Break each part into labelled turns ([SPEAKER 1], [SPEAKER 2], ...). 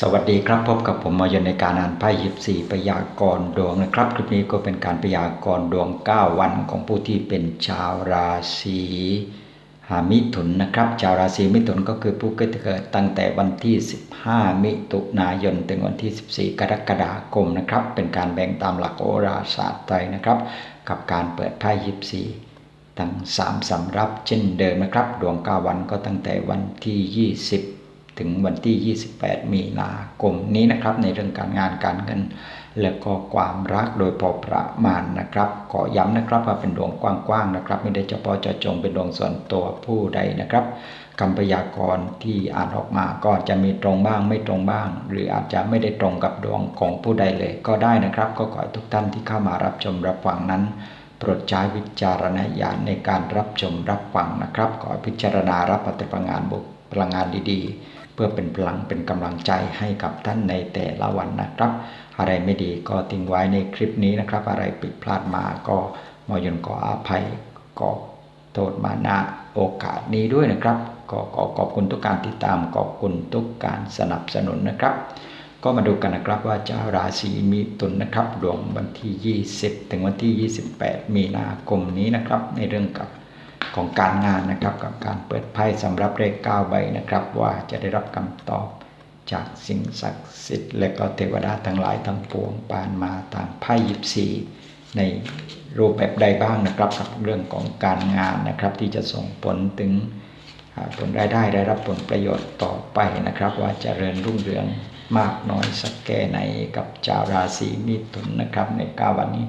[SPEAKER 1] สวัสดีครับพบกับผมมายนในการอ่านไพ่ยิบสี่พยากรณ์ดวงนะครับ คลิปนี้ก็เป็นการพยากรณ์ดวง 9 วันของผู้ที่เป็นชาวราศีหามิถุนนะครับ ชาวราศีมิถุนก็คือผู้เกิดตั้งแต่วันที่ 15 มิถุนายน ถึงวันที่ 14 กรกฎาคมนะครับ เป็นการแบ่งตามหลักโหราศาสตร์ไทยนะครับ กับการเปิดไพ่ยิบสี่ทั้ง 3สำรับเช่นเดิมนะครับ ดวง 9 วันก็ตั้งแต่วันที่ 20 ถึงวันที่ 28 มีนาคมนี้นะครับในเรื่องการงานการเงินและก็ความรักโดยพอประมาณนะครับ ขอย้ำนะครับว่าเป็นดวงกว้างๆนะครับ ไม่ได้เฉพาะเจาะจงเป็นดวงส่วนตัวผู้ใดนะครับคำพยากรณ์ที่อ่านออกมาก็จะมีตรงบ้างไม่ตรงบ้าง หรืออาจจะไม่ได้ตรงกับดวงของผู้ใดเลยก็ได้นะครับ ก็ขอให้ทุกท่านที่เข้ามารับชมรับฟังนั้นโปรดใช้วิจารณญาณในการรับชมรับฟังนะครับ ขอพิจารณารับปฏิบัติงานบุกพลังงานดีๆ เพื่อเป็นพลังเป็นกำลังใจให้กับท่านในแต่ละวันนะครับ อะไรไม่ดีก็ทิ้งไว้ในคลิปนี้นะครับ อะไรผิดพลาดมาก็มอยนขออภัยก็โทษมาณโอกาสนี้ด้วยนะครับก็ขอขอบคุณทุกการติดตามขอบคุณทุกการสนับสนุนนะครับ ก็มาดูกันนะครับว่าเจ้าราศีมีตุลนะครับดวงวันที่ 20 ถึงวันที่ 28 มีนาคมนี้นะครับ ในเรื่องกับ ของการงานนะครับกับการเปิดไพ่สำหรับเลข9ใบนะครับ ว่าจะได้รับคำตอบจากสิ่งศักดิ์สิทธิ์และก็เทวดาทั้งหลายทั้งปวงปานมาทางไพ่ยิบสีในรูปแบบใดบ้างนะครับกับเรื่องของการงานนะครับ ที่จะส่งผลถึงผลรายได้ได้รับผลประโยชน์ต่อไปนะครับ ว่าจะเริญรุ่งเรืองมากน้อยสักแค่ไหนกับชาวราศีมิถุนนะครับในกาวันนี้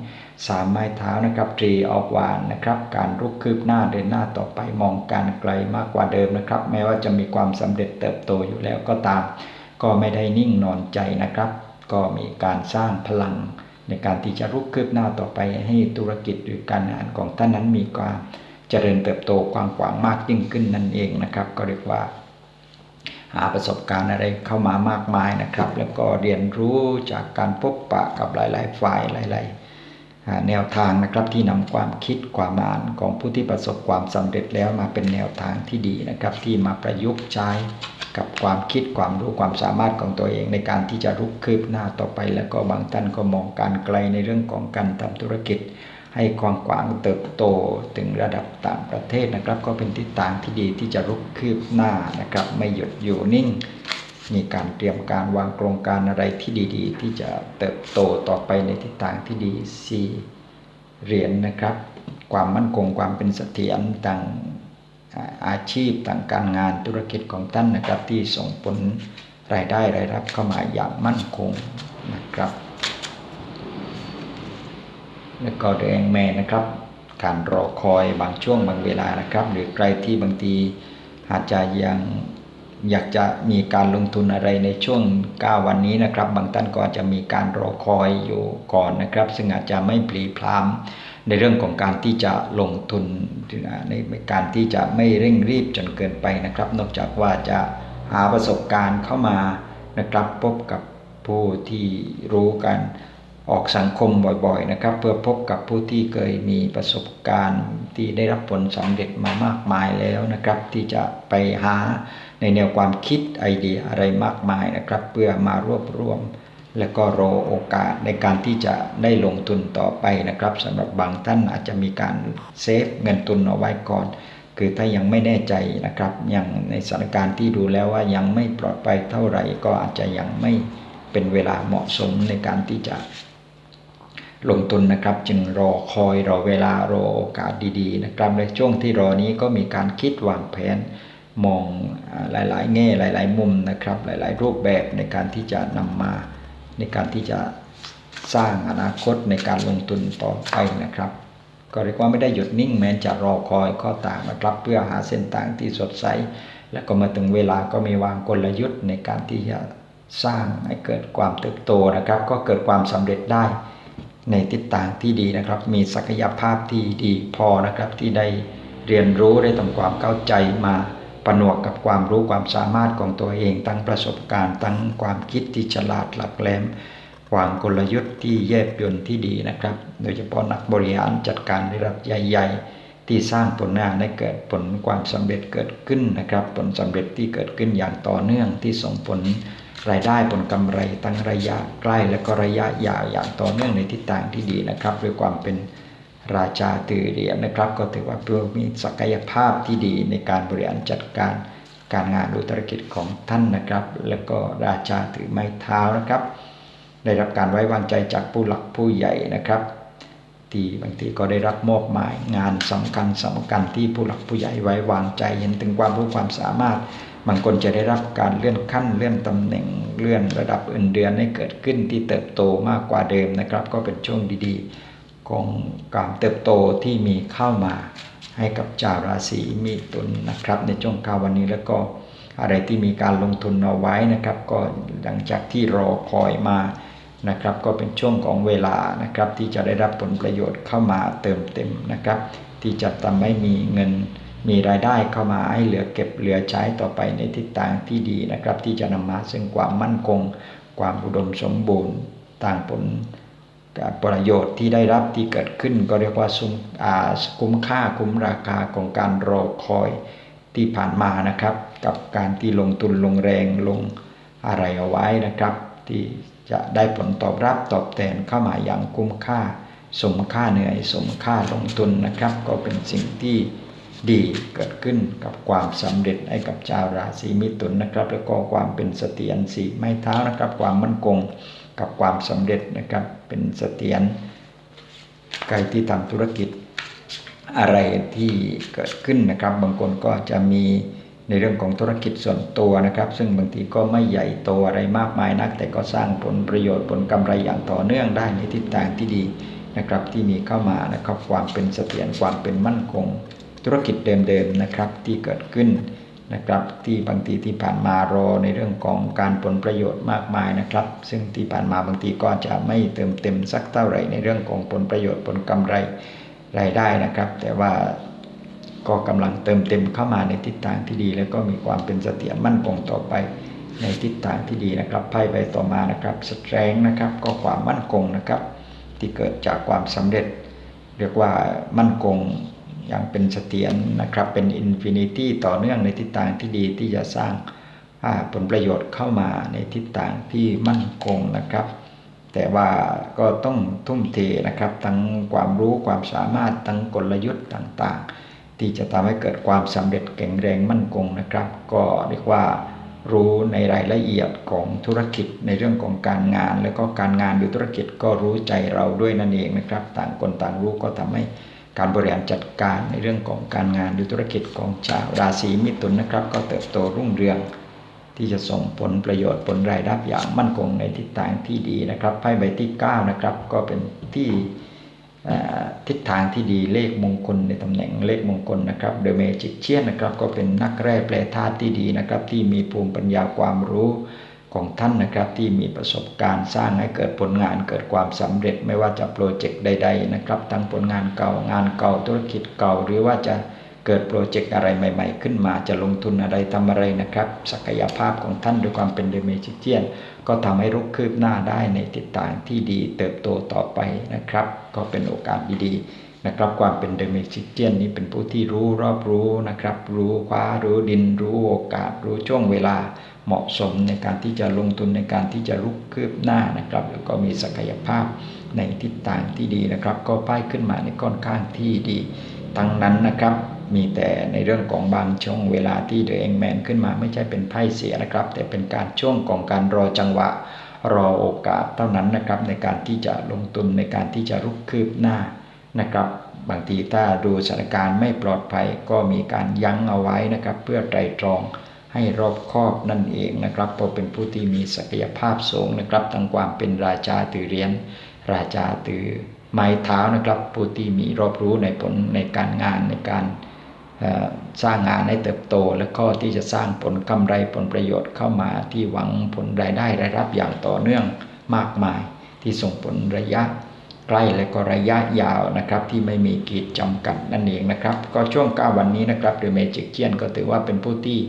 [SPEAKER 1] สามไม้เท้านะครับตรีออกวานนะครับ การรุกคืบหน้าเดินหน้าต่อไปมองการไกลมากกว่าเดิมนะครับ แม้ว่าจะมีความสำเร็จเติบโตอยู่แล้วก็ตาม ก็ไม่ได้นิ่งนอนใจนะครับ ก็มีการสร้างพลัง ในการที่จะรุกคืบหน้าต่อไปให้ธุรกิจหรือการงานของท่านนั้นมีความเจริญเติบโตกว้างขวางมากยิ่งขึ้นนั่นเองนะครับ ก็เรียกว่าหาประสบการณ์อะไรเข้ามามากมายนะครับ แล้วก็เรียนรู้จากการพบปะกับหลาย ๆ ฝ่ายหลาย ๆ แนวทางนะครับที่นำความคิดความอ่านของผู้ที่ประสบความสำเร็จแล้วมาเป็นแนวทางที่ดีนะครับ ที่มาประยุกต์ใช้กับความคิดความรู้ความสามารถของตัวเองในการที่จะรุกคืบหน้าต่อไป แล้วก็บางท่านก็มองการไกลในเรื่องของการทำธุรกิจ ให้ความกว้างเติบโตถึงระดับต่างประเทศนะครับ ก็เป็นทิศทางที่ดีที่จะรุกคืบหน้านะครับ ไม่หยุดอยู่นิ่ง มีการเตรียมการวางโครงการอะไรที่ดีๆ ที่จะเติบโตต่อไปในทิศทางที่ดีสีเหรียญนนะครับ ความมั่นคงความเป็นเสถียรต่างอาชีพต่างการงานธุรกิจของท่านนะครับ ที่ส่งผลรายได้รายรับเข้ามาอย่างมั่นคงนะครับ แล้วก็แดงแม่นะครับ การรอคอยบางช่วงบางเวลานะครับ หรือใครที่บางทีอาจจะยัง อยากจะมีการลงทุนอะไรในช่วง 9 วันนี้นะครับ บางท่านก็อาจจะมีการรอคอยอยู่ก่อนนะครับ ซึ่งอาจจะไม่ปลีพรามในเรื่องของการที่จะลงทุนในการที่จะไม่เร่งรีบจนเกินไปนะครับ นอกจากว่าจะหาประสบการณ์เข้ามานะครับพบกับผู้ที่รู้กันออกสังคมบ่อยๆนะครับ เพื่อพบกับผู้ที่เคยมีประสบการณ์ที่ได้รับผลสำเร็จมามากมายแล้วนะครับ ที่จะไปหา ในแนวความคิดไอเดียอะไรมากมายนะครับ เพื่อมารวบรวม และก็รอโอกาสในการที่จะได้ลงทุนต่อไปนะครับสำหรับบางท่านอาจจะมีการเซฟเงินทุนเอาไว้ก่อนคือถ้ายังไม่แน่ใจนะครับยังในสถานการณ์ที่ดูแล้วว่ายังไม่ปลอดภัยเท่าไหร่ ก็อาจจะยังไม่เป็นเวลาเหมาะสมในการที่จะลงทุนนะครับ จึงรอคอยรอเวลารอโอกาสดีๆนะครับในช่วงที่รอนี้ก็มีการคิดวางแผน มองหลาย ๆ แง่หลาย ๆ มุมนะครับ หลาย ๆ รูปแบบในการที่จะนำมาในการที่จะสร้างอนาคตในการลงทุนต่อไปนะครับ ก็เรียกว่าไม่ได้หยุดนิ่งแม้จะรอคอยข้อต่างนะครับเพื่อหาเส้นทางที่สดใส และก็มาถึงเวลาก็มีวางกลยุทธ์ในการที่จะสร้างให้เกิดความเติบโตนะครับ ก็เกิดความสำเร็จได้ในทิศทางที่ดีนะครับ มีศักยภาพที่ดีพอนะครับที่ได้เรียนรู้ได้ทำความเข้าใจมา ผนวกกับความรู้ความสามารถของตัวเอง ทั้งประสบการณ์ทั้งความคิดที่ฉลาดหลักแหลม ควางกลยุทธ์ที่แยบยลที่ดีนะครับ โดยเฉพาะนักบริหารจัดการระดับใหญ่ ๆ ที่สร้างผลงานให้เกิดผลความสำเร็จเกิดขึ้นนะครับ ผลสำเร็จที่เกิดขึ้นอย่างต่อเนื่องที่ส่งผลรายได้ผลกำไรตั้งระยะใกล้และก็ระยะยาวอย่างต่อเนื่องในทิศทางที่ดีนะครับด้วยความเป็น ราชาตือเหรียญนะครับ ก็ถือว่าเพื่อมีศักยภาพที่ดีในการบริหารจัดการการงานหรือธุรกิจของท่านนะครับ แล้วก็ราชาถือไม้เท้านะครับ ได้รับการไว้วางใจจากผู้หลักผู้ใหญ่นะครับ ที่บางทีก็ได้รับมอบหมายงานสำคัญสำคัญที่ผู้หลักผู้ใหญ่ไว้วางใจเห็นถึงความรู้ความสามารถบางคนจะได้รับการเลื่อนขั้นเลื่อนตำแหน่งเลื่อนระดับอื่นเดือนให้เกิดขึ้นที่เติบโตมากกว่าเดิมนะครับ ก็เป็นช่วงดีๆ ของการเติบโตที่มีเข้ามาให้กับชาวราศีมีตุลนะครับ ในช่วงคราววันนี้แล้วก็อะไรที่มีการลงทุนเอาไว้นะครับ ก็หลังจากที่รอคอยมานะครับ ก็เป็นช่วงของเวลานะครับ ที่จะได้รับผลประโยชน์เข้ามาเติมเต็มนะครับ ที่จะทำให้มีเงินมีรายได้เข้ามาให้เหลือเก็บเหลือใช้ต่อไปในทิศทางที่ดีนะครับ ที่จะนำมาซึ่งความมั่นคง ความอุดมสมบูรณ์ต่างผล ประโยชน์ที่ได้รับที่เกิดขึ้นก็เรียกว่าสุคุ้มค่าคุ้มราคาของการรอคอยที่ผ่านมานะครับ กับการที่ลงทุนลงแรงลงอะไรเอาไว้นะครับ ที่จะได้ผลตอบรับตอบแทนเข้ามาอย่างคุ้มค่า สมค่าเหนื่อย สมค่าลงทุนนะครับ ก็เป็นสิ่งที่ดีเกิดขึ้นกับความสำเร็จให้กับชาวราศีมิถุนนะครับ แล้วก็ความเป็นเสถียรสีไม้เท้านะครับ ความมั่นคง กับความสำเร็จนะครับ เป็นเสถียรใครที่ทำธุรกิจอะไรที่เกิดขึ้นนะครับ บางคนก็จะมีในเรื่องของธุรกิจส่วนตัวนะครับ ซึ่งบางทีก็ไม่ใหญ่โตอะไรมากมายนัก แต่ก็สร้างผลประโยชน์ผลกำไรอย่างต่อเนื่องได้ในทิศทางที่ดีนะครับ ที่มีเข้ามานะครับความเป็นเสถียรความเป็นมั่นคง ธุรกิจเดิมๆนะครับที่เกิดขึ้น นะครับ ที่บางทีที่ผ่านมารอในเรื่องของการผลประโยชน์มากมายนะครับ ซึ่งที่ผ่านมาบางทีก็จะไม่เติมเต็มสักเท่าไหร่ในเรื่องของผลประโยชน์ผลกำไรรายได้นะครับ แต่ว่าก็กำลังเติมเต็มเข้ามาในทิศทางที่ดี แล้วก็มีความเป็นเสถียรมั่นคงต่อไปในทิศทางที่ดีนะครับไพ่ใบต่อมานะครับสแตรงนะครับก็ความมั่นคงนะครับ ที่เกิดจากความสำเร็จ เรียกว่ามั่นคง อย่างเป็นเสถียรนะครับ เป็นอินฟินิตี้ต่อเนื่องในทิศทางที่ดีที่จะสร้างผลประโยชน์เข้ามาในทิศทางที่มั่นคงนะครับ แต่ว่าก็ต้องทุ่มเทนะครับ ทั้งความรู้ความสามารถทั้งกลยุทธ์ต่างๆ ที่จะทำให้เกิดความสำเร็จแข็งแรงมั่นคงนะครับ ก็เรียกว่ารู้ในรายละเอียดของธุรกิจในเรื่องของการงาน แล้วก็การงานหรือธุรกิจก็รู้ใจเราด้วยนั่นเองนะครับ ต่างคนต่างรู้ก็ทำให้ การบริหารจัดการในเรื่องของการงานหรือธุรกิจของชาวราศีมิถุนนะครับ ก็เติบโตรุ่งเรือง ที่จะส่งผลประโยชน์ผลรายได้อย่างมั่นคงในทิศทางที่ดีนะครับไพ่ใบที่9นะครับก็เป็นที่ทิศทางที่ดีเลขมงคลในตำแหน่งเลขมงคลนะครับเดอะเมจิกเชียนนะครับก็เป็นนักแร่แปลธาตุที่ดีนะครับที่มีภูมิปัญญาความรู้ ของท่านนะครับที่มีประสบการณ์สร้างให้เกิดผลงานเกิดความสำเร็จไม่ว่าจะโปรเจกต์ใด ๆ นะครับ ทั้งผลงานเก่างานเก่าธุรกิจเก่า หรือว่าจะเกิดโปรเจกต์อะไรใหม่ ๆ ขึ้นมาจะลงทุนอะไรทำอะไรนะครับ ศักยภาพของท่านด้วยความเป็นเดเมจิเจียน ก็ทำให้รุกคืบหน้าได้ในทิศทางที่ดีเติบโตต่อไปนะครับ ก็เป็นโอกาสดีๆนะครับ ความเป็นเดเมจิเจียนนี้เป็นผู้ที่รู้รอบรู้นะครับ รู้คว้ารู้ดิน รู้โอกาสรู้ช่วงเวลา เหมาะสมในการที่จะลงทุนในการที่จะลุกคืบหน้านะครับ แล้วก็มีศักยภาพในทิศทางที่ดีนะครับ ก็ป้ายขึ้นมาในค่อนข้างที่ดีทั้งนั้นนะครับ มีแต่ในเรื่องของบางช่วงเวลาที่เดอะเองแมนขึ้นมาไม่ใช่เป็นไพ่เสียนะครับ แต่เป็นการช่วงของการรอจังหวะ รอโอกาสเท่านั้นนะครับ ในการที่จะลงทุนในการที่จะลุกคืบหน้านะครับบางทีถ้าดูสถานการณ์ไม่ปลอดภัยก็มีการยั้งเอาไว้นะครับ เพื่อไตรตรอง ให้รอบคอบนั่นเองนะครับเพราะเป็นผู้ที่มีศักยภาพสูงนะครับทั้งความเป็นราชาตือเรียน ราชาตือไม้เท้านะครับ ผู้ที่มีรอบรู้ในผลในการงานในการสร้างงานให้เติบโต และก็ที่จะสร้างผลกำไรผลประโยชน์เข้ามาที่หวังผลรายได้รายรับอย่างต่อเนื่องมากมาย ที่ส่งผลระยะใกล้และก็ระยะยาวนะครับที่ไม่มีกีดจำกัดนั่นเองนะครับ ก็ช่วง9วันนี้นะครับเดอะเมจิกเจียนก็ถือว่าเป็นผู้ที่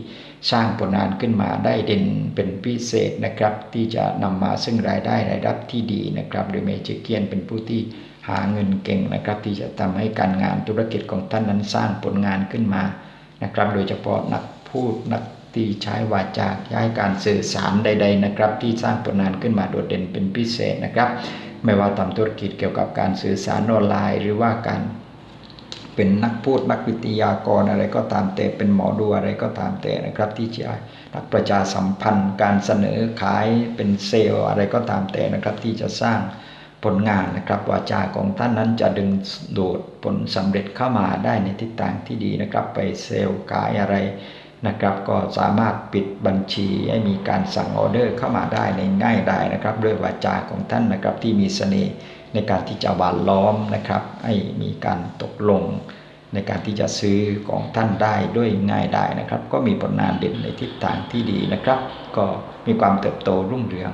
[SPEAKER 1] สร้างผลงานขึ้นมาได้เด่นเป็นพิเศษนะครับ ที่จะนำมาซึ่งรายได้รายรับที่ดีนะครับโดยเมจิเกียนเป็นผู้ที่หาเงินเก่งนะครับ ที่จะทำให้การงานธุรกิจของท่านนั้นสร้างผลงานขึ้นมานะครับ โดยเฉพาะนักพูดนักที่ใช้วาจาย้ายการสื่อสารใด ๆนะครับ ที่สร้างผลงานขึ้นมาโดดเด่นเป็นพิเศษนะครับ ไม่ว่าทำธุรกิจเกี่ยวกับการสื่อสารออนไลน์ หรือว่าการ เป็นนักพูดนักวิทยากรอะไรก็ตามแต่เป็นหมอดูอะไรก็ตามแต่นะครับ ที่จะนักประชาสัมพันธ์การเสนอขายเป็นเซลล์อะไรก็ตามแต่นะครับ ที่จะสร้างผลงานนะครับวาจาของท่านนั้นจะดึงดูดผลสำเร็จเข้ามาได้ในทิศทางที่ดีนะครับ ไปเซลล์ขายอะไรนะครับ ก็สามารถปิดบัญชีให้มีการสั่งออเดอร์เข้ามาได้ในง่ายได้นะครับ ด้วยวาจาของท่านนะครับที่มีเสน่ห์ ในการที่จะหวานล้อมนะครับ ให้มีการตกลงในการที่จะซื้อของท่านได้ด้วยง่ายได้นะครับ ก็มีผลงานเด่นในทิศทางที่ดีนะครับ ก็มีความเติบโตรุ่งเรือง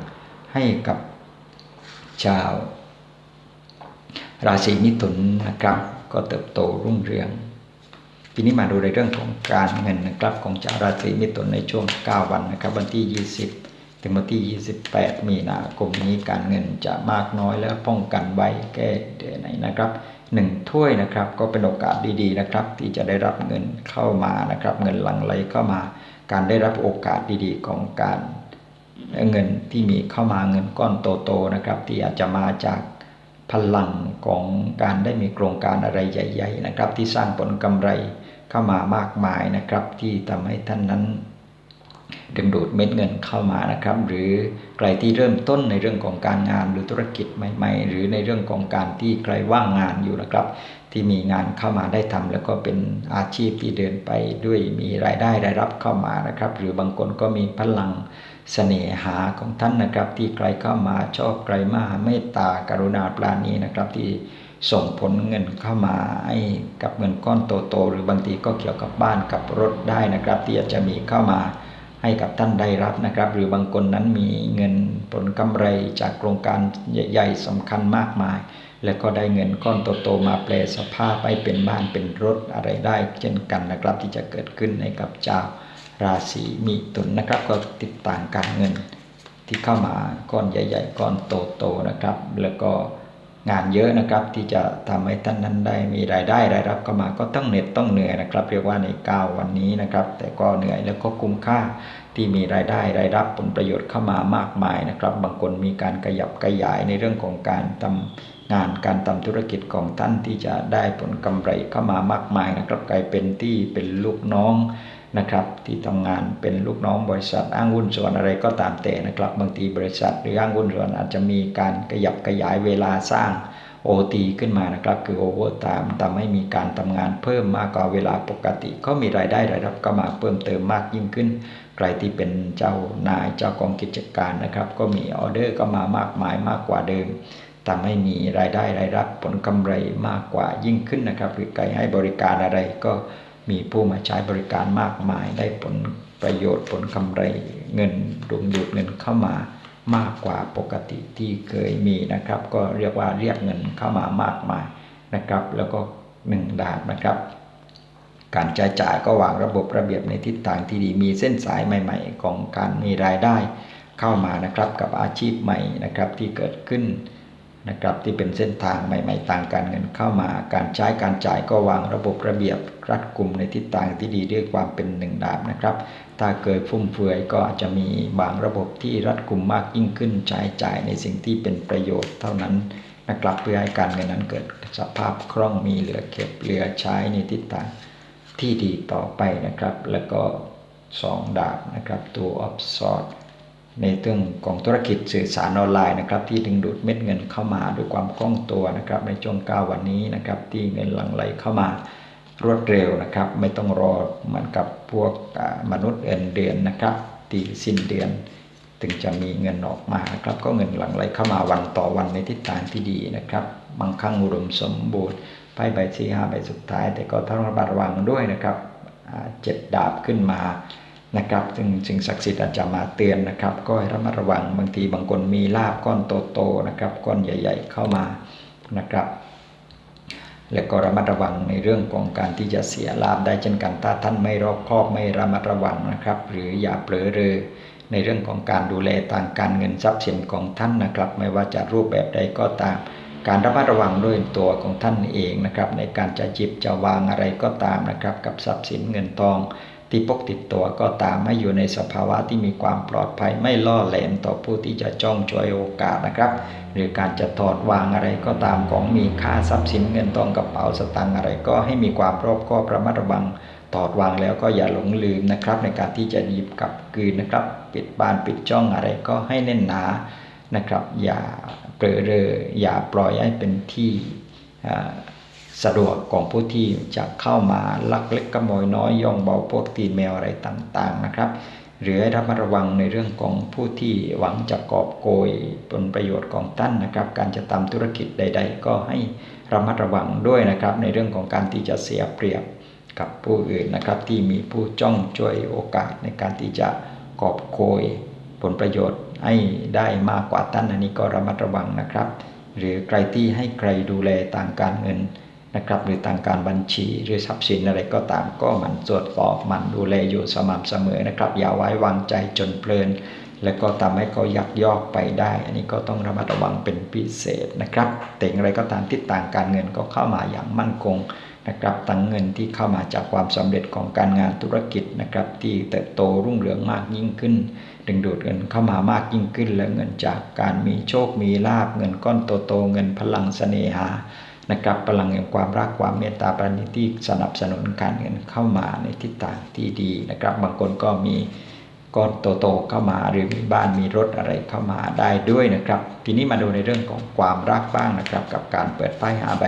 [SPEAKER 1] ให้กับชาว ราศีมิถุนนะครับ ก็เติบโตรุ่งเรืองทีนี้มาดูในเรื่องของการเงินนะครับ ของชาวราศีมิถุนในช่วง 9 วันนะครับ วันที่ 20 ถึงวันที่ 28 มีนาคมนี้การเงินจะมากน้อยแล้วป้องกันไว้แก้เดือนไหนนะครับหนึ่งถ้วยนะครับก็เป็นโอกาสดีๆนะครับ ที่จะได้รับเงินเข้ามานะครับ เงินหลั่งไหลเข้ามา การได้รับโอกาสดีๆของการเงินที่มีเข้ามาเงินก้อนโตๆนะครับ ที่อาจจะมาจากพลังของการได้มีโครงการอะไรใหญ่ ๆ นะครับ ที่สร้างผลกำไรเข้ามามากมายนะครับ ที่ทำให้ท่านนั้น ดึงดูดเม็ดเงินเข้ามานะครับ หรือใครที่เริ่มต้นในเรื่องของการงานหรือธุรกิจใหม่ ๆ หรือในเรื่องของการที่ใครว่างงานอยู่นะครับ ที่มีงานเข้ามาได้ทำแล้วก็เป็นอาชีพที่เดินไปด้วยมีรายได้รายรับเข้ามานะครับ หรือบางคนก็มีพลังเสน่หาของท่านนะครับ ที่ใครเข้ามาชอบใครมาเมตตากรุณาปราณีนะครับที่ส่งผลเงินเข้ามาให้กับเงินก้อนโตๆหรือบางทีก็เกี่ยวกับบ้านกับรถได้นะครับ ที่อาจจะมีเข้ามา ให้กับท่านได้รับนะครับ หรือบางคนนั้นมีเงินผลกำไรจากโครงการใหญ่ๆสำคัญมากมาย แล้วก็ได้เงินก้อนโตๆมาแปลสภาพให้เป็นบ้านเป็นรถอะไรได้ เช่นกันนะครับที่จะเกิดขึ้นในกับเจ้าราศีมิถุนนะครับ ก็ติดต่างการเงินที่เข้ามาก้อนใหญ่ ๆ ก้อนโตๆนะครับ แล้วก็ งานเยอะนะครับ ที่จะทำให้ท่านนั้นได้มีรายได้รายรับเข้ามาก็ต้องเหน็ดต้องเหนื่อยนะครับ เรียกว่าใน 9 วันนี้นะครับ แต่ก็เหนื่อยแล้วก็คุ้มค่าที่มีรายได้รายรับผลประโยชน์เข้ามามากมายนะครับ บางคนมีการขยับขยายในเรื่องของการทำงานการทำธุรกิจของท่านที่จะได้ผลกำไรเข้ามามากมายนะครับกลายเป็นที่เป็นลูกน้อง นะครับ ที่ทำงานเป็นลูกน้องบริษัทอ้างหุ้นส่วนอะไรก็ตามแต่นะครับ บางทีบริษัทหรืออ้างหุ้นส่วนอาจจะมีการขยับขยายเวลาสร้าง OT ขึ้นมานะครับ คือ Overtime ทำให้มีการทำงานเพิ่มมากกว่าเวลาปกติ ก็มีรายได้รายรับก็มาเพิ่มเติมมากยิ่งขึ้น ใครที่เป็นเจ้านายเจ้าของกิจการนะครับ ก็มีออเดอร์ก็มามากมายมากกว่าเดิมทำให้มีรายได้รายรับผลกำไรมากกว่ายิ่งขึ้นนะครับ หรือใครให้บริการอะไรก็ มีผู้มาใช้บริการมากมาย ได้ผลประโยชน์ผลกำไรเงินดุงดูดเงินเข้ามามากกว่าปกติที่เคยมีนะครับ ก็เรียกว่าเรียกเงินเข้ามามากมายนะครับ แล้วก็หนึ่งดาบนะครับ การใช้จ่ายก็วางระบบระเบียบในทิศทางที่ดีมีเส้นสายใหม่ ๆ ของการมีรายได้เข้ามานะครับกับอาชีพใหม่นะครับที่เกิดขึ้น นะครับที่เป็นเส้นทางใหม่ ๆ ต่างการเงินเข้ามา การใช้การจ่ายก็วางระบบระเบียบรัดกลุ่มในทิศทางที่ดีด้วยความเป็นหนึ่งดาบนะครับ ถ้าเกิดฟุ่มเฟือยก็อาจจะมีบางระบบที่รัดกลุ่มมากยิ่งขึ้นใช้จ่ายในสิ่งที่เป็นประโยชน์เท่านั้นนะครับเพื่อให้การเงินนั้นเกิดสภาพคล่องมีเหลือเก็บเหลือใช้ในทิศทางที่ดีต่อไปนะครับ แล้วก็สองดาบนะครับตัวออฟซอร์ ในเรื่องของธุรกิจสื่อสารออนไลน์นะครับที่ดึงดูดเม็ดเงินเข้ามาด้วยความคล่องตัวนะครับในช่วง9วันนี้นะครับที่เงินหลั่งไหลเข้ามารวดเร็วนะครับ ไม่ต้องรอเหมือนกับพวกมนุษย์เอ็นเดือนนะครับตีสิ้นเดือน ถึงจะมีเงินออกมานะครับก็เงินหลั่งไหลเข้ามาวันต่อวันในทิศทางที่ดีนะครับบางครั้งอุดมสมบูรณ์ไพ่ใบที่ห้าใบสุดท้าย แต่ก็ต้องระบาดระวังด้วยนะครับเจ็ดดาบขึ้นมา นะครับซึ่งสิ่งศักดิ์สิทธิ์อาจจะมาเตือนนะครับ ก็ให้ระมัดระวังบางทีบางคนมีลาบก้อนโตๆนะครับก้อนใหญ่ ๆ เข้ามานะครับ และก็ระมัดระวังในเรื่องของการที่จะเสียลาบได้เช่นกันถ้าท่านไม่รอบคอบไม่ระมัดระวังนะครับ หรืออย่าเผลอเรอในเรื่องของการดูแลทางการเงินทรัพย์สินของท่านนะครับ ไม่ว่าจะรูปแบบใดก็ตาม การระมัดระวังด้วยตัวของท่านเองนะครับ ในการจะจิบจะวางอะไรก็ตามนะครับ กับทรัพย์สินเงินทอง ที่ปกติดตัวก็ตามให้อยู่ในสภาวะที่มีความปลอดภัยไม่ล่อแหลมต่อผู้ที่จะจ้องช่วยโอกาสนะครับ หรือการจะถอดวางอะไรก็ตามของมีค่าทรัพย์สินเงินทองกระเป๋าสตางค์อะไร ก็ให้มีความรอบคอบระมัดระวังถอดวางแล้วก็อย่าหลงลืมนะครับ ในการที่จะหยิบกลับคืนนะครับ ปิดบานปิดจ้องอะไรก็ให้แน่นหนานะครับ อย่าเปรอเรออย่าปล่อยให้เป็นที่ สะดวกของผู้ที่จะเข้ามาลักเล็กขโมยน้อยย่องเบาพวกตีนแมวอะไรต่างๆนะครับ หรือระมัดระวังในเรื่องของผู้ที่หวังจะกอบโกยผลประโยชน์ของท่านนะครับ การจะทำธุรกิจใด ๆ ก็ให้ระมัดระวังด้วยนะครับ ในเรื่องของการที่จะเสียเปรียบกับผู้อื่นนะครับ ที่มีผู้จ้องช่วยโอกาสในการที่จะกอบโกยผลประโยชน์ให้ได้มากกว่าท่านอันนี้ก็ระมัดระวังนะครับ หรือใครที่ให้ใครดูแลต่างการเงิน นะครับหรือทางการบัญชีหรือทรัพย์สินอะไรก็ตามก็มันตรวจสอบมันดูแลอยู่สม่ำเสมอนะครับ อย่าไว้วางใจจนเพลิน แล้วก็ทำให้เขายักยอกไปได้ อันนี้ก็ต้องระมัดระวังเป็นพิเศษนะครับแต่อย่างไรก็ตามทิศทางการเงินก็เข้ามาอย่างมั่นคงนะครับตั้งเงินที่เข้ามาจากความสำเร็จของการงานธุรกิจนะครับที่เติบโตรุ่งเรืองมากยิ่งขึ้น ดึงดูดเงินเข้ามามากยิ่งขึ้น และเงินจากการมีโชคมีลาบเงินก้อนโตๆเงินพลังเสน่หา นะครับพลังแห่งความรักความเมตตาปราณีที่สนับสนุนการเงินเข้ามาในทิศทางที่ดีนะครับ บางคนก็มีก้อนโตๆเข้ามาหรือมีบ้านมีรถอะไรเข้ามาได้ด้วยนะครับ ทีนี้มาดูในเรื่องของความรักบ้างนะครับ กับการเปิดไพ่หาใบ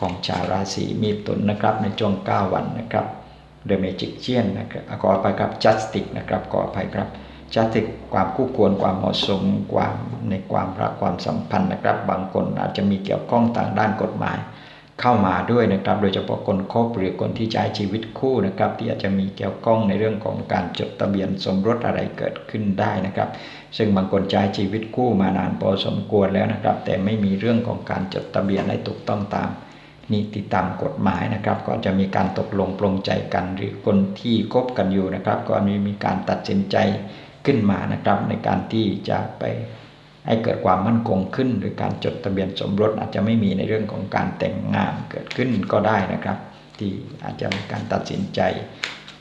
[SPEAKER 1] ของชาวราศีมีตุนนะครับในช่วง 9 วันนะครับเดอะเมจิกเชียนนะครับขออภัยครับจัสติกนะครับขออภัยครับ จะถึงความคู่ควรความเหมาะสมความในความรักความสัมพันธ์นะครับ บางคนอาจจะมีเกี่ยวข้องทางด้านกฎหมาย เข้ามาด้วยนะครับ โดยเฉพาะคนคบหรือคนที่ใช้ชีวิตคู่นะครับ ที่อาจจะมีเกี่ยวข้องในเรื่องของการจดทะเบียนสมรสอะไรเกิดขึ้นได้นะครับ ซึ่งบางคนใช้ชีวิตคู่มานานพอสมควรแล้วนะครับ แต่ไม่มีเรื่องของการจดทะเบียนให้ถูกต้องตามนิติตามกฎหมายนะครับ ก็จะมีการตกลงปลงใจกัน หรือคนที่คบกันอยู่นะครับ ก็มีมีการตัดสินใจ ขึ้นมานะครับ ในการที่จะไปให้เกิดความมั่นคงขึ้น หรือการจดทะเบียนสมรสอาจจะไม่มีในเรื่องของการแต่งงานเกิดขึ้นก็ได้นะครับ ที่อาจจะมีการตัดสินใจ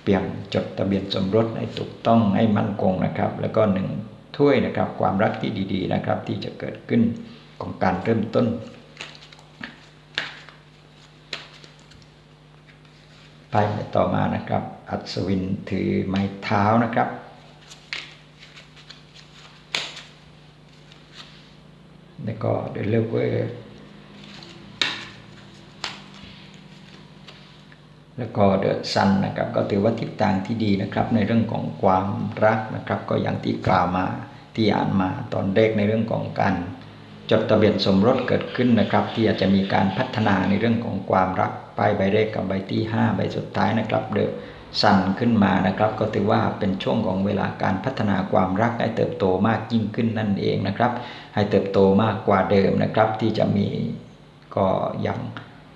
[SPEAKER 1] เปลี่ยนจดทะเบียนสมรสให้ถูกต้องให้มั่นคงนะครับ แล้วก็หนึ่งถ้วยนะครับความรักที่ดีๆนะครับ ที่จะเกิดขึ้นของการเริ่มต้น ไปต่อมานะครับ อัศวินถือไม้เท้านะครับ แล้วก็เดลเวอร์แล้วก็เดอะซันนะครับก็ถือว่าทิศทางที่ดีนะครับในเรื่องของความรักนะครับก็อย่างที่กล่าวมาที่อ่านมาตอนเด็กในเรื่องของการจดทะเบียนสมรสเกิดขึ้นนะครับ ที่อาจจะมีการพัฒนาในเรื่องของความรัก ป้ายใบแรกกับใบที่ 5 ใบสุดท้ายนะครับเดอสั่นขึ้นมานะครับ ก็ถือว่าเป็นช่วงของเวลาการพัฒนาความรักให้เติบโตมากยิ่งขึ้นนั่นเองนะครับ ให้เติบโตมากกว่าเดิมนะครับ ที่จะมีก็อยัง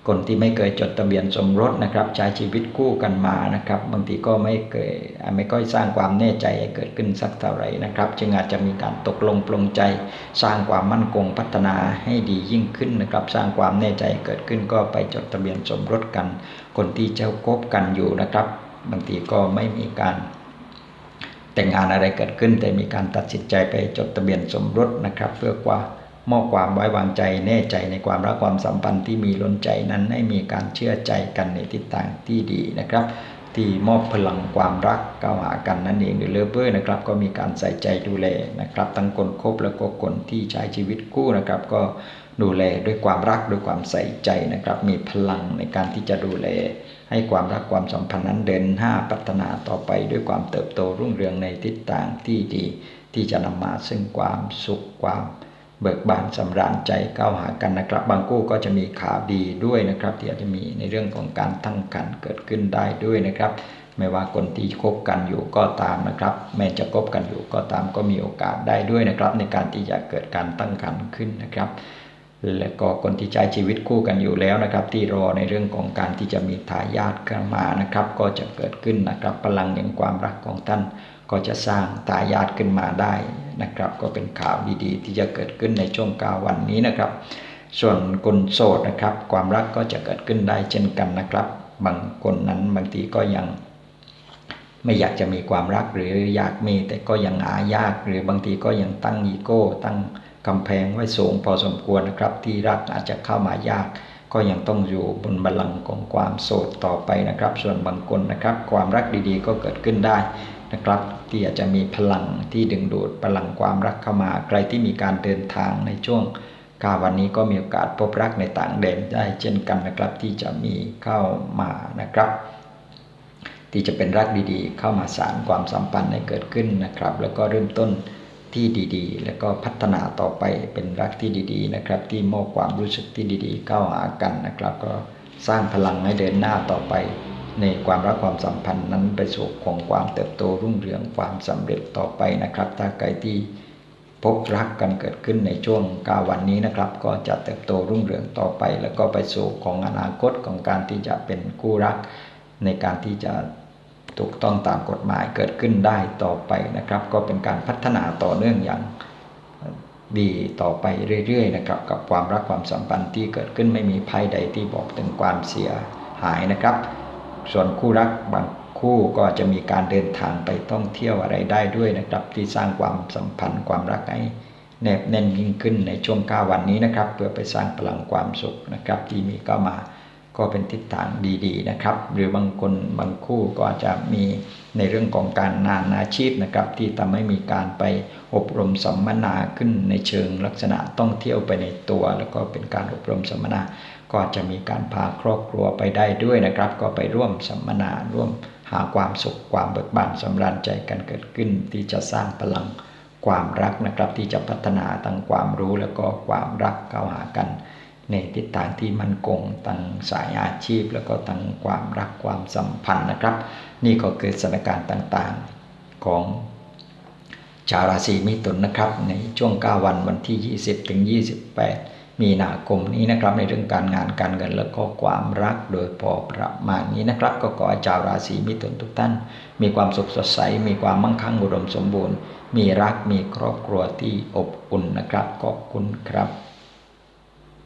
[SPEAKER 1] คนที่ไม่เคยจดทะเบียนสมรสนะครับ ใช้ชีวิตคู่กันมานะครับ บางทีก็ไม่เคยไม่ค่อยสร้างความแน่ใจให้เกิดขึ้นสักเท่าไหร่นะครับ จึงอาจจะมีการตกลงปลงใจ สร้างความมั่นคงพัฒนาให้ดียิ่งขึ้นนะครับ สร้างความแน่ใจเกิดขึ้นก็ไปจดทะเบียนสมรสกัน คนที่เจ้าคบกันอยู่นะครับ บางทีก็ไม่มีการแต่งงานอะไรเกิดขึ้น แต่มีการตัดสินใจไปจดทะเบียนสมรสนะครับ เพื่อว่า มอบความไว้วางใจแน่ใจในความรักความสัมพันธ์ที่มีล้นใจนั้นให้มีการเชื่อใจกันในทิศทางที่ดีนะครับ ที่มอบพลังความรักก้าวหากันนั่นเองหรือเลิฟเวอร์นะครับ ก็มีการใส่ใจดูแลนะครับ ทั้งคนคบแล้วก็คนที่ใช้ชีวิตคู่นะครับ ก็ดูแลด้วยความรักด้วยความใส่ใจนะครับ มีพลังในการที่จะดูแล ให้ความรักความสัมพันธ์นั้นเดินหน้าพัฒนาต่อไปด้วยความเติบโตรุ่งเรืองในทิศทางที่ดี ที่จะนำมาซึ่งความสุขความ เบิกบานสำราญใจก้าวหากันนะครับ บางคู่ก็จะมีข่าวดีด้วยนะครับ ที่อาจจะมีในเรื่องของการตั้งครรภ์เกิดขึ้นได้ด้วยนะครับ ไม่ว่าคนที่คบกันอยู่ก็ตามนะครับ แม้จะคบกันอยู่ก็ตามก็มีโอกาสได้ด้วยนะครับ ในการที่จะเกิดการตั้งครรภ์ขึ้นนะครับ และก็คนที่ใช้ชีวิตคู่กันอยู่แล้วนะครับ ที่รอในเรื่องของการที่จะมีทายาทขึ้นมานะครับ ก็จะเกิดขึ้นนะครับพลังแห่งความรักของท่านก็จะสร้างทายาทขึ้นมาได้นะครับ ก็เป็นข่าวดีๆ ที่จะเกิดขึ้นในช่วงกาวันนี้นะครับ ส่วนคนโสดนะครับ ความรักก็จะเกิดขึ้นได้เช่นกันนะครับ บางคนนั้นบางทีก็ยังไม่อยากจะมีความรักหรืออยากมีแต่ก็ยังหายาก หรือบางทีก็ยังตั้งอีโก้ ตั้งกำแพงไว้สูงพอสมควรนะครับ ที่รักอาจจะเข้ามายาก ก็ยังต้องอยู่บนบัลลังก์ของความโสดต่อไปนะครับ ส่วนบางคนนะครับ ความรักดีๆ ก็เกิดขึ้นได้ นะครับ ที่อาจจะมีพลังที่ดึงดูดพลังความรักเข้ามา ใครที่มีการเดินทางในช่วงกาวันนี้ก็มีโอกาสพบรักในต่างแดนได้เช่นกันนะครับ ที่จะมีเข้ามานะครับ ที่จะเป็นรักดีๆ เข้ามาสารความสัมพันธ์ให้เกิดขึ้นนะครับ แล้วก็เริ่มต้นที่ดีๆ แล้วก็พัฒนาต่อไปเป็นรักที่ดีๆ นะครับ ที่มอบความรู้สึกที่ดีๆ เข้าหากันนะครับ ก็สร้างพลังให้เดินหน้าต่อไป ในความรักความสัมพันธ์นั้นไปสู่ของความเติบโตรุ่งเรืองความสำเร็จต่อไปนะครับ ถ้าใครที่พบรักกันเกิดขึ้นในช่วงกาวันนี้นะครับ ก็จะเติบโตรุ่งเรืองต่อไป แล้วก็ไปสู่ของอนาคตของการที่จะเป็นคู่รัก ในการที่จะถูกต้องตามกฎหมายเกิดขึ้นได้ต่อไปนะครับ ก็เป็นการพัฒนาต่อเนื่องอย่างดีต่อไปเรื่อยๆนะครับ กับความรักความสัมพันธ์ที่เกิดขึ้นไม่มีภัยใดที่บอกถึงความเสียหายนะครับ ส่วนคู่รักบางคู่ก็จะมีการเดินทางไปท่องเที่ยวอะไรได้ด้วยนะครับ ที่สร้างความสัมพันธ์ความรักให้แนบแน่นยิ่งขึ้นในช่วง9วันนี้นะครับ เพื่อไปสร้างพลังความสุขนะครับ ที่มีเข้ามาก็เป็นทิศทางดีๆนะครับ หรือบางคนบางคู่ก็จจะมีในเรื่องของการงานอาชีพนะครับ ที่ทำให้มีการไปอบรมสัมมนาขึ้นในเชิงลักษณะต้องเที่ยวไปในตัว แล้วก็เป็นการอบรมสัมมนา ก็จจะมีการพาครอบครัวไปได้ด้วยนะครับ ก็ไปร่วมสัมมนาร่วมหาความสุขความเบิกบานสำราญใจกันเกิดขึ้น ที่จะสร้างพลังความรักนะครับ ที่จะพัฒนาทั้งความรู้แล้วก็ความรักเข้าหากัน ในทิศทางที่มั่นคงตั้งสายอาชีพ แล้วก็ตั้งความรักความสัมพันธ์นะครับ นี่ก็คือสถานการณ์ต่างๆของชาวราศีมิถุนนะครับ ในช่วง 9 วันวันที่ 20ถึง28 มีนาคมนี้นะครับ ในเรื่องการงานการเงินแล้วก็ความรักโดยพอประมาณนี้นะครับ ก็ขอให้ชาวราศีมิถุนทุกท่าน มีความสุขสดใส มีความมั่งคั่งอุดมสมบูรณ์ มีรักมีครอบครัวที่อบอุ่นนะครับขอบคุณครับ